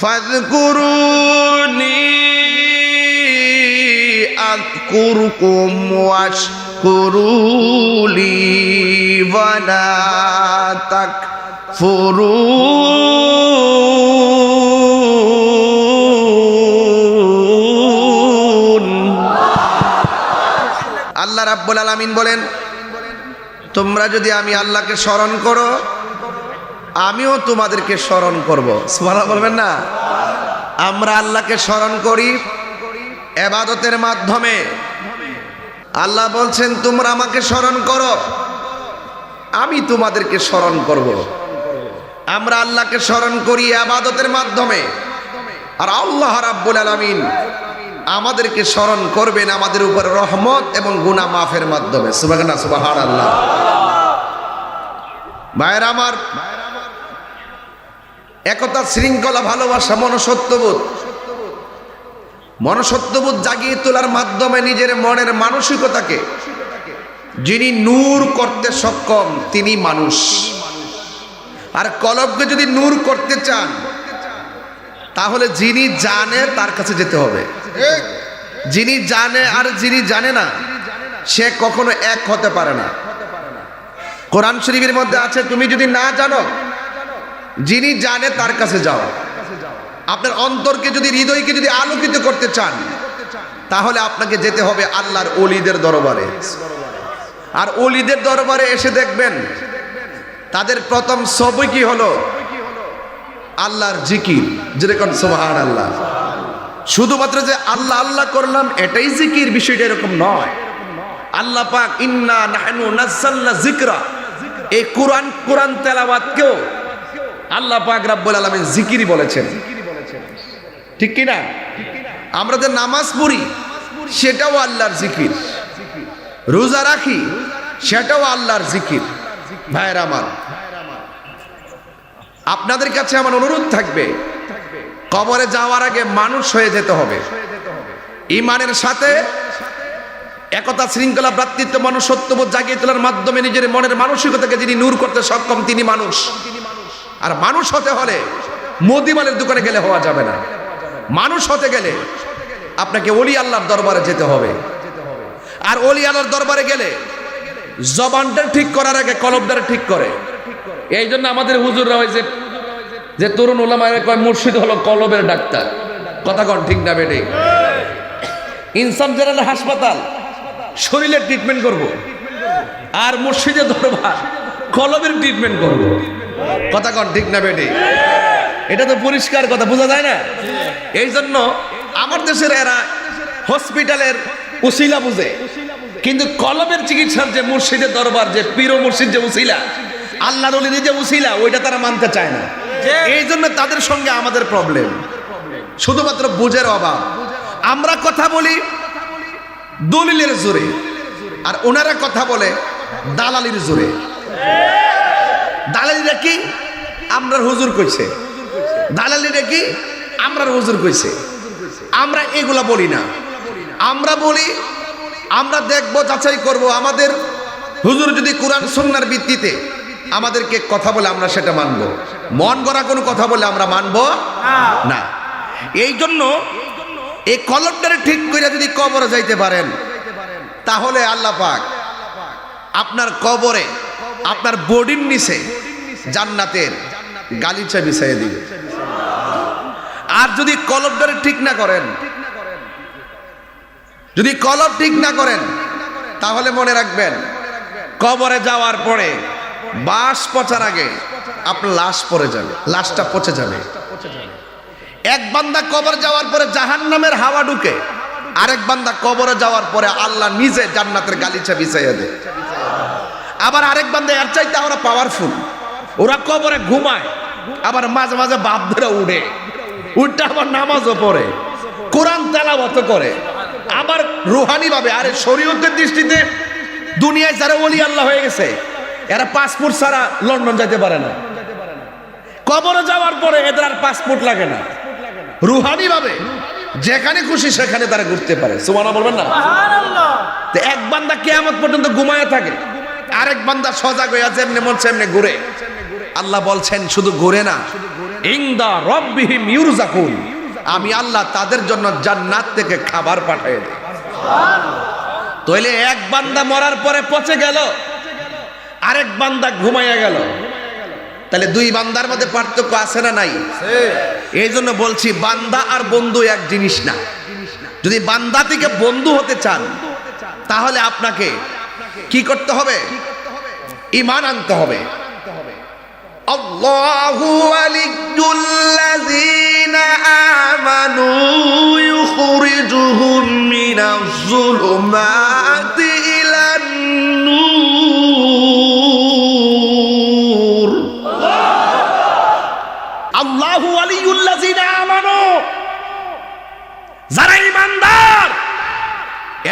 فاذكروني أذكركم واشكروا لي ولا تكفرون আল্লাহ রাব্বুল আলামিন বলেন তোমরা যদি আমি আল্লাহকে স্মরণ করো আমিও তোমাদেরকে স্মরণ করব। সুবহানাল্লাহ বলবেন না? আমরা আল্লাহকে স্মরণ করি এবাদতের মাধ্যমে। আল্লাহ বলছেন, তোমরা আমাকে স্মরণ করো। আমি তোমাদেরকে স্মরণ করব। আমরা আল্লাহকে স্মরণ করি আবাদতের মাধ্যমে। আর আল্লাহ রাব্বুল আলামিন আমাদেরকে স্মরণ করবেন আমাদের উপর রহমত এবং গুনা মাফের মাধ্যমে। সুবহানাল্লাহ সুবহানাল্লাহ। ভাইয়ের আমার একতা শৃঙ্খলা, ভালোবাসা মনসত্ববোধ মনসত্ববোধ জাগিয়ে তোলার মাধ্যমে নিজের মনের মানসিকতাকে, যিনি নূর করতে সক্ষম, তিনি মানুষ। আর কলবকে যদি নূর করতে চান, তাহলে যিনি জানে, তার কাছে যেতে হবে। যিনি জানে আর যিনি জানে না, সে কখনো এক হতে পারে না। কোরআন শরীফের মধ্যে আছে, তুমি যদি না জানো যিনি জানে তার কাছে যাও। আপনার অন্তরকে যদি, হৃদয়কে যদি আলোকিত করতে চান, তাহলে আপনাকে যেতে হবে আল্লাহর অলিদের দরবারে। আর অলিদের দরবারে এসে দেখবেন, তাদের প্রথম সবই কি হলো? আল্লাহর জিকির। যেরকম সোহান আল্লাহ শুধুমাত্র যে আল্লাহ আল্লাহ করলাম, এটাই জিকির, বিষয়টা এরকম নয়। আল্লাহ পাক, ইন্না নাহনু নাযালনা যিকরা। এই কোরআন কোরআন তেলাওয়াতকেও আল্লাহ পাক রাব্বুল আলামিন জিকিরই বলেছেন। ঠিক কি না আমরা যে নামাজ পড়ি, সেটাও আল্লাহর জিকির। রোজা রাখি, সেটাও আল্লাহর জিকির। ভাইয়ের আমার, আপনাদের কাছে আমার অনুরোধ থাকবে, কবরে যাওয়ার আগে মানুষ হয়ে যেতে হবে। ইমানের সাথে একতা শৃঙ্খলা, ভ্রাতৃত্ব মানুষ সত্যবোধ জাগিয়ে তোলার মাধ্যমে নিজের মনের মানসিকতাকে যিনি নূর করতে সক্ষম, তিনি মানুষ। আর মানুষ হতে হলে মোদিমালের দোকানে গেলে হওয়া যাবে না। মানুষ হতে গেলে আপনাকে অলি আল্লাহর দরবারে যেতে হবে। আর অলি আল্লাহর দরবারে গেলে জবানটা ঠিক করার আগে কলবদারে ঠিক করে। এই জন্য আমাদের হুজুররা হয়েছে যে তরুণ ওলামায় কয়, মুর্শিদ হলো কলবের ডাক্তার। কথা কন ঠিক না বেটে? ইনসান জেনারেল হাসপাতাল, শরীরের ট্রিটমেন্ট করব। আর মুর্শিদের দরবার, কলবের ট্রিটমেন্ট করব। কথা কন ঠিক না বেটে? এটা তো পরিষ্কার কথা, বোঝা যায় না? এই জন্য আমার দেশের এরা হসপিটালের উসিলা বুঝে। কিন্তু কলমের চিকিৎসার যে মুর্শিদের দরবার, যে পীর মুর্শিদ যে উসিলা, আল্লাহর অলির যে উসিলা, ওইটা তারা মানতে চায় না। এই জন্য তাদের সঙ্গে আমাদের প্রবলেম শুধুমাত্র বুঝের অভাব। আমরা কথা বলি দলিলের জোরে, আর ওনারা কথা বলে দালালির জোরে। দালালিরা কি? আমরার হুজুর কইছে। দালালিরা কি? আমরার হুজুর কইছে। আমরা এগুলা বলি না। আমরা বলি, আমরা দেখব, যাচাই করব। আমাদের হুজুর যদি কোরআন সন্ন্যার ভিত্তিতে আমাদেরকে কথা বলে, আমরা সেটা মানব। মন গড়া কোনো কথা বলে, আমরা মানব না। এই জন্য এই কলমটারে ঠিক করে যদি কবরে যাইতে পারেন, তাহলে আল্লাহ পাক আপনার কবরে আপনার বডির নিচে জান্নাতের গালিচা বিছাইয়ে দিবে। আর যদি কলমটারে ঠিক না করেন, যদি কলম ঠিক না করেন, তাহলে মনে রাখবেন, কবরে যাওয়ার পরে বাস পচার আগে আপনার লাশ পড়ে যাবে, লাশটা পচে যাবে। এক বান্দা কবর যাওয়ার পরে জাহান নামের হাওয়া ঢুকে, আরেক বান্দা কবরে যাওয়ার পরে আল্লাহ নিজে জান্নাতের গালিচা বিছাইয়া দেয়। আবার আরেক বান্দা এর চাইতে ওরা পাওয়ারফুল ওরা কবরে ঘুমায় আবার মাঝে মাঝে বাপ ধরে উঠে উঠতে আবার নামাজও পড়ে কোরআন তেলাওয়াত করে। আবার রুহানি ভাবে আরে শরীয়তের দৃষ্টিতে দুনিয়ায় যারা ওলি আল্লাহ হয়ে গেছে এরা পাসপোর্ট ছাড়া লন্ডন যেতে পারে না। কবরে যাওয়ার পরে এদের আর পাসপোর্ট লাগে না। রুহানি ভাবে যেখানে খুশি সেখানে তারা ঘুরতে পারে। সুমানা বলবেন না? তো এক বান্দা কেয়ামত পর্যন্ত ঘুমায় থাকে। আরেক বান্দা সজাগ আছে এমনি মন এমনি ঘুরে। আল্লাহ বলছেন, শুধু ঘুরে না, ইংদা রব্বিহিম ইউরজাকুন। আমি আল্লাহ তাদের জন্য জান্নাত থেকে খাবার পাঠিয়ে দিই। তইলে এক বান্দা মরার পরে পচে গেল, আরেক বান্দা ঘুমাইয়া গেল। তাহলে দুই বান্দার মধ্যে পার্থক্য আছে না নাই? এই জন্য বলছি, বান্দা আর বন্ধু এক জিনিস না। যদি বান্দা থেকে বন্ধু হতে চান, তাহলে আপনাকে কি করতে হবে? ইমান আনতে হবে। আল্লাহু আমানু ইউখরিজুহুম মিনাজ যুলুমাতি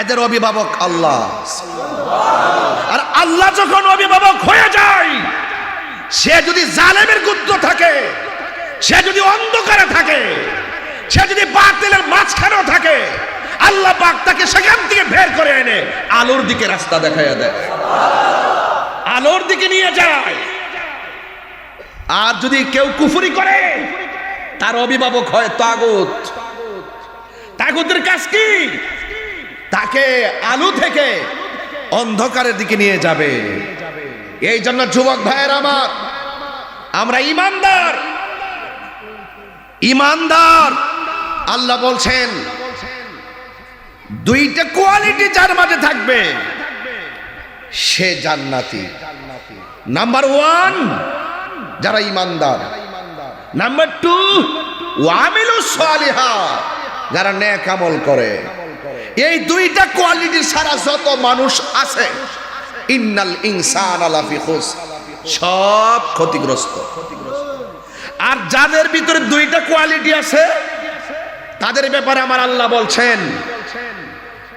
এদের অভিভাবক আল্লাহ। আর আল্লাহ যখন অভিভাবক হয়ে যায় সে যদি জালেমের গুপ্ত থাকে সে যদি অন্ধকারে থাকে সে যদি বাতিলের মাঝখানেও থাকে আল্লাহ পাক তাকে সেখান থেকে বের করে এনে আলোর দিকে রাস্তা দেখাইয়া দেয়। আলোর দিকে নিয়ে যায়। আর যদি কেউ কুফুরি করে তার অভিভাবক হয় তাগুত। তাগুতের কাজ কি? তাকে আলু থেকে অন্ধকারের দিকে নিয়ে যাবে। এই জন্য যুবক ভাইয়ের আমার, আমরা ইমানদার। ইমানদার, আল্লাহ বলছেন, দুইটা কোয়ালিটি যার মাঝে থাকবে, সে জান্নাতি। নাম্বার ওয়ান, যারা ইমানদার। নাম্বার টু ওয়ামিলু সালিহা, যারা নেক আমল করে। এই দুইটা কোয়ালিটি সারা যত মানুষ আছে, ইন্নাল ইনসান আলাফি খুস, সব ক্ষতিগ্রস্ত। আর যাদের ভিতরে দুইটা কোয়ালিটি আছে, তাদের ব্যাপারে আমার আল্লাহ বলছেন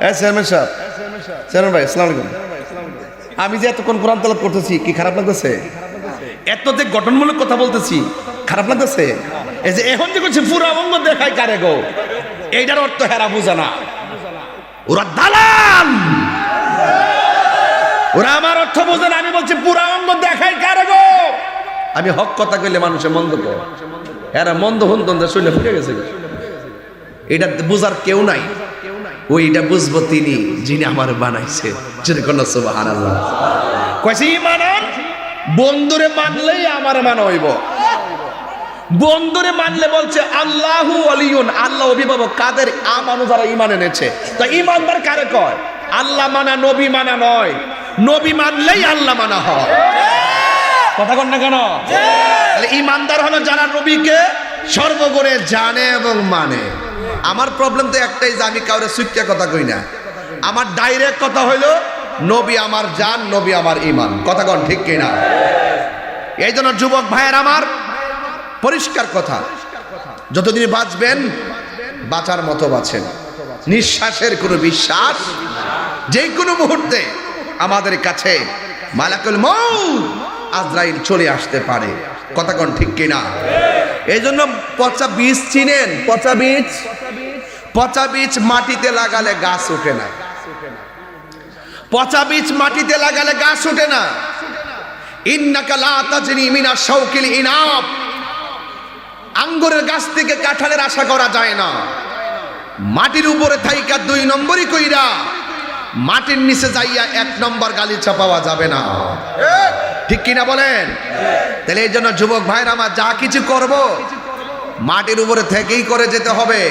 হ্যাঁ ভাই আমি যে এতক্ষণ কোরআন তালাপ করতেছি, কি খারাপ লাগতেছে? এত যে গঠনমূলক কথা বলতেছি, খারাপ লাগতেছে? এই যে এখন যে করছে পুরা অঙ্গ দেখায় কারে গো? এইটার অর্থ হেরা বুঝা না। ওরা দালাল! ওরা আমার অর্থ বোঝে না, আমি বলছি, পুরা অঙ্গ দেখায় কারে গো? আমি হক কথা কইলে মানুষে মন্দ কর এরা মন্দ হুন তন্দ শুনে ফুটে গেছে এটা বুঝার কেউ নাই। ওইটা বুঝব তিনি যিনি আমার বানাইছে। যদি কোন সুবাহান আল্লাহ কয়েছে মানান বন্ধুরে মানলেই আমার মানা হইব। বন্ধুরে মানলে বলছে আল্লাহু আলিউন আল্লাহ অভিভাবক কাদের আমানু যারা ইমান এনেছে। তা ইমানদার কারে কয়? আল্লাহ মানা নবী মানা নয়। নবী মানলেই আল্লাহ মানা হয়। কথা কন না কেন? ইমানদার হলো যারা নবীকে সর্বগুণে জানে এবং মানে। আমার প্রবলেম তো একটাই যে আমি কাউরে সুইটা কথা কই না। আমার ডাইরেক্ট কথা হইল, নবী আমার জান, নবী আমার ইমান কথা কন ঠিক কিনা? এই জন্য যুবক ভাইয়ের আমার পরিষ্কার কথা। যতদিন বাঁচবেন, বাঁচার মতো বাঁচেন। নিঃশ্বাসের কোনো বিশ্বাস, যে কোনো মুহূর্তে আমাদের কাছে মালাকুল মৌ আজরাইল চলে আসতে পারে। কথা কন ঠিক কিনা? এই জন্য পচা বীজ চিনেন। পচা বীজ? পচা বীজ মাটিতে লাগালে গাছ ওঠে না। পচা বীজ মাটিতে লাগালে গাছ ওঠে না। মিনা শাওকিল ইনাব। আঙ্গুরের গাছ থেকে কাঁঠালের আশা করা যায় না। মাটির উপরে থাইকা দুই নম্বরই কইরা মাটির নিচে যাইয়া এক নম্বর গালিচা পাওয়া যাবে না। ঠিক কিনা বলেন? তাহলে এই জন্য যুবক ভাইরা, আমার যা কিছু করব, মাটির উপরে থেকেই করে যেতে হবে।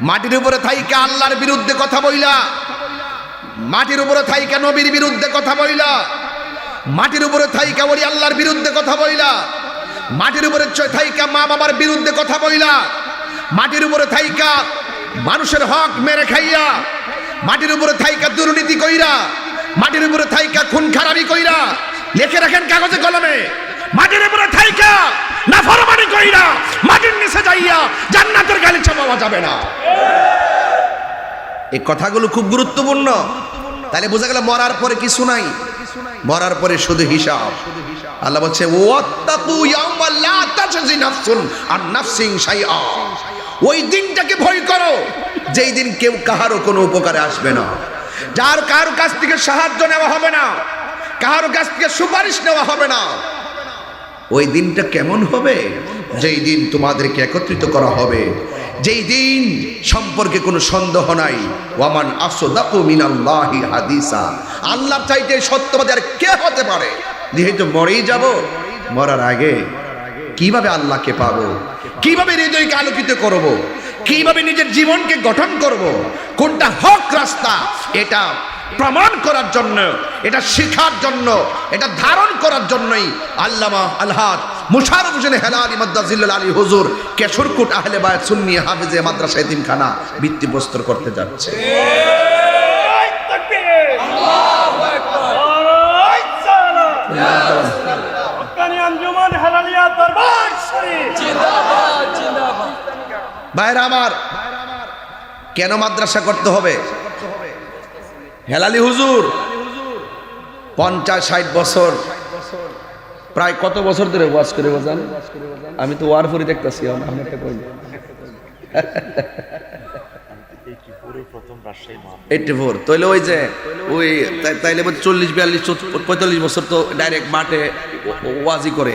মাটির উপরে থাইকা আল্লাহর বিরুদ্ধে কথা বইলা। মাটির উপরে থাইকা নবীর বিরুদ্ধে কথা বইলা। মাটির উপরে থাইকা ওলি আল্লাহর বিরুদ্ধে কথা বইলা। মাটির উপরে থাইকা মা বাবার বিরুদ্ধে কথা বইলা। মাটির উপরে থাইকা মানুষের হক মেরে খাইয়া। মাটির উপরে থাইকা দুর্নীতি কইরা। মাটির উপরে থাইকা খুন খারাপি কইরা। লিখে রাখেন কাগজে কলমে। মাটির উপরে থাইকা নাফরমানি কইরা। মাটির জান্নাতের গালিচা পাওয়া যাবে না। এই কথাগুলো খুব গুরুত্বপূর্ণ। তাহলে বোঝা গেল মরার পরে কিছু নাই। মরার পরে শুধু হিসাব। আল্লাহ বলছে ওই দিনটাকে ভয় করো। যেই দিন কেউ কাহারও কোনো উপকারে আসবে না। যার কারও কাছ থেকে সাহায্য নেওয়া হবে না, কারও কাছ থেকে সুপারিশ নেওয়া হবে না। ওই দিনটা কেমন হবে? যেই দিন তোমাদেরকে একত্রিত করা হবে, যেই দিন সম্পর্কে কোনো সন্দেহ নাই, ওয়ামান আসদাকু মিনাল্লাহি হাদিসা আল্লাহর চাইতে সত্যবাদী আর কে হতে পারে যেহেতু মরেই যাব, মরার আগে কীভাবে আল্লাহকে পাবো কীভাবে হৃদয়কে আলোকিত করব। কীভাবে নিজের জীবনকে গঠন করব। কোনটা হক রাস্তা এটা প্রমাণ করার জন্য, এটা শেখার জন্য, এটা ধারণ করার জন্যই আল্লামা আলহাদ মুশারফ হোসেন হেলালি মাদ্দাজিল্লাল আলী হুজুর, কেশরকুট আহলে বায়াত সুন্নি হাফিজে মাদ্রাসা এতিমখানা ভিত্তিপ্রস্তর করতে যাচ্ছে। ভাইরা আমার, কেন মাদ্রাসা করতে হবে? হেলালি হুজুর, পঞ্চাশ ষাট বছর প্রায় কত বছর ধরে ওয়াজ করে বোঝান আমি তো ওয়ার ফরি দেখতেছি এইটি ফোর, তাইলে ওই যে, ওই তাইলে চল্লিশ, বিয়াল্লিশ পঁয়তাল্লিশ বছর তো ডাইরেক্ট মাঠে ওয়াজি করে।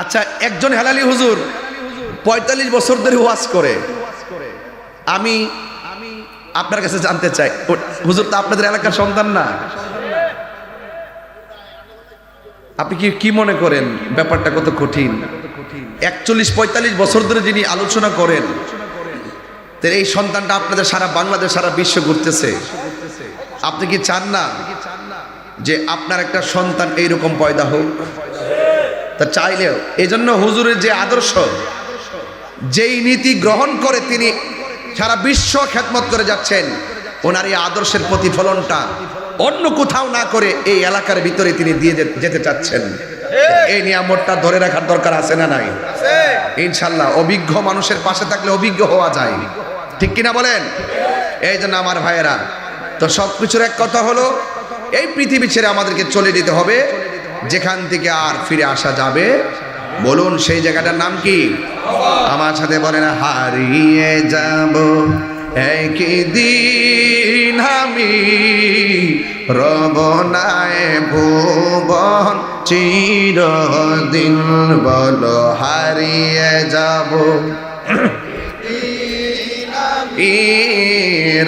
আচ্ছা একজন হেলালি হুজুর পঁয়তাল্লিশ বছর ধরে ওয়াজ করে। আমি আপনার কাছে জানতে চাই হুজুর তো আপনাদের এলাকার সন্তান না। আপনি কি কি মনে করেন ব্যাপারটা কত কঠিন? একচল্লিশ, পঁয়তাল্লিশ বছর ধরে যিনি আলোচনা করেন এই সন্তানটা আপনাদের সারা বাংলাদেশ, সারা বিশ্ব ঘুরতেছে। আপনি কি চান না যে আপনার একটা সন্তান এইরকম পয়দা হোক? তা চাইলেও এই জন্য হুজুরের যে আদর্শ, যেই নীতি গ্রহণ করে তিনি সারা বিশ্ব খ্যাতমত করে যাচ্ছেন, ওনার এই আদর্শের প্রতিফলনটা অন্য কোথাও না করে এই এলাকার ভিতরে তিনি দিয়ে যেতে চাচ্ছেন। এই নিয়ামতটা ধরে রাখার দরকার আছে না নাই? ইনশাল্লাহ অভিজ্ঞ মানুষের পাশে থাকলে অভিজ্ঞ হওয়া যায়। ঠিক কিনা বলেন? এই জন্য আমার ভাইয়েরা তো সব কিছুর এক কথা হলো এই পৃথিবী ছেড়ে আমাদেরকে চলে যেতে হবে। যেখান থেকে আর ফিরে আসা যাবে। বলুন সেই জায়গাটার নাম কি? আমার সাথে বলেন হারিয়ে যাব। একদিন আমি রবনায় ভুবন, চিরদিন বল হারিয়ে যাব।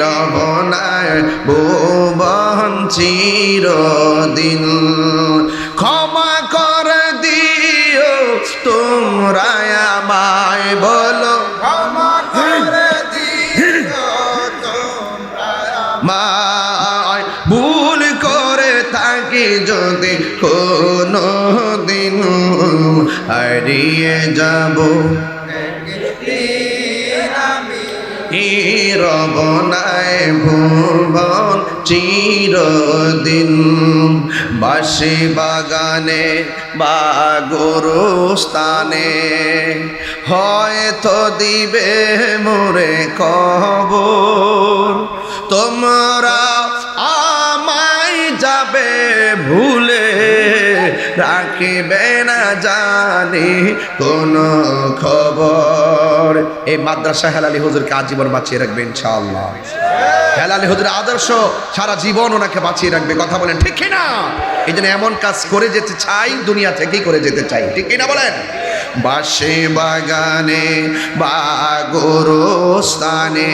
রবনায় ভুবন, চিরদিন ক্ষমা করে দিও তোমরা আমায় বলো। হারিয়ে যাব। রবনায় ভুবন চিরদিন। বাসি বাগানে বা স্থানে হয়তো দিবে মোরে কবর। তোমরা আমায় যাবে ভুলে রাখিবে না জানি, কোন খবর। এই মাদ্রাসা হেলালি হুজুরকে আজীবন বাঁচিয়ে রাখবে, ইনশাআল্লাহ। হেলালি হুজুরের আদর্শ, সারা জীবন ওনাকে বাঁচিয়ে রাখবে। কথা বলেন, ঠিক না এই জন্য এমন কাজ করে যেতে চাই, দুনিয়া থেকেই করে যেতে চাই। ঠিক না বলেন? বাসে বাগানে বা স্থানে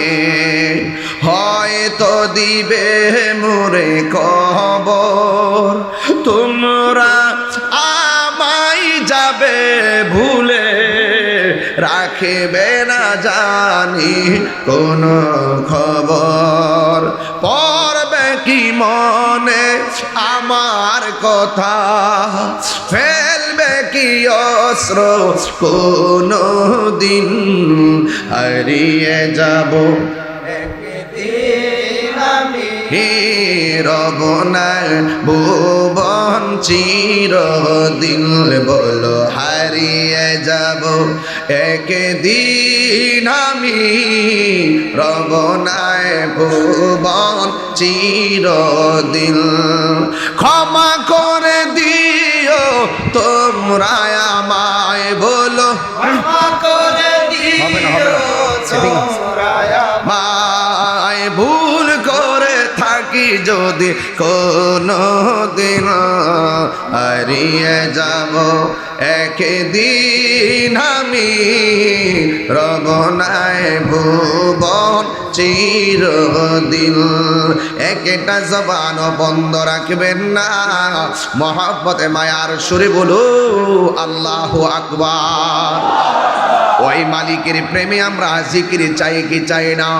হয়তো দিবে মোরে কবর। তোমরা যাবে ভুলে রাখবে না জানি কোন খবর। পড়বে কি মনে আমার কথা? ফেলবে কি অস্ত্র? কোনো দিন হারিয়ে যাব। হে রবনায় ভুবন চির দিল বলো হারিয়ে যাব। একে একদিন আমি রবনায় ভুবন চির দিল ক্ষমা করে দিও তোমরা আমায় বলো। হবে না হবে না। Setting আছে। ভুল করে থাকি যদি কোনো দিন হারিয়ে যাব, একদিন আমি রবনায় ভুবন চিরদিন। একটা জবান বন্ধ রাখবেন না। মহাব্বতে, মায়ার সুরে বলো, আল্লাহ আকবার। ওই মালিকের প্রেমে আমরা জিকির চাই কি চাই না?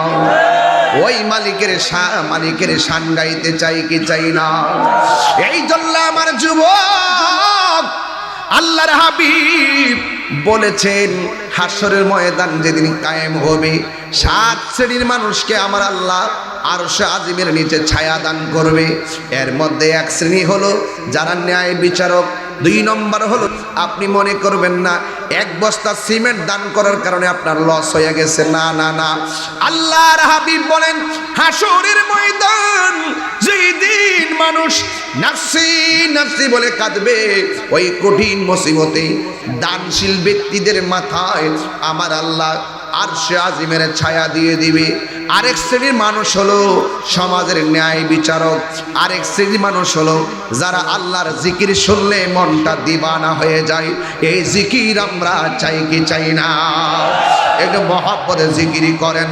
ওই মালিকের মালিকের শান গাইতে চাই কি চাই না? এই জন্য আমার যুবক, আল্লাহর হাবিব বলেছেন, হাসরের ময়দান যেদিন কায়েম হবে, সাত শ্রেণির মানুষকে আমার আল্লাহ আর সে আজিমের নিচে ছায়া দান করবে। এর মধ্যে এক শ্রেণি হলো যারা ন্যায় বিচারক দুই নম্বর হলো, আপনি মনে করবেন না, এক বস্তা সিমেন্ট দান করার কারণে আপনার লস হয়ে গেছে। না না না। আল্লাহর হাবিব বলেন, হাসরের ময়দান, যেই দিন মানুষ নাফসি নাফসি বলে কাঁদবে, ওই কঠিন মুসিবতে দানশীল ব্যক্তিদের মাথায় আমার আল্লাহ আর সে আজিমের ছায়া দিয়ে দিবে। আরেক শ্রেণির মানুষ হলো সমাজের ন্যায় বিচারক। আরেক শ্রেণির মানুষ হলো যারা আল্লাহর জিকির শুনলে মনটা দিবানা হয়ে যায়। এই জিকির আমরা চাই কি চাই না? একটু মহাপদে জিকিরি করেন।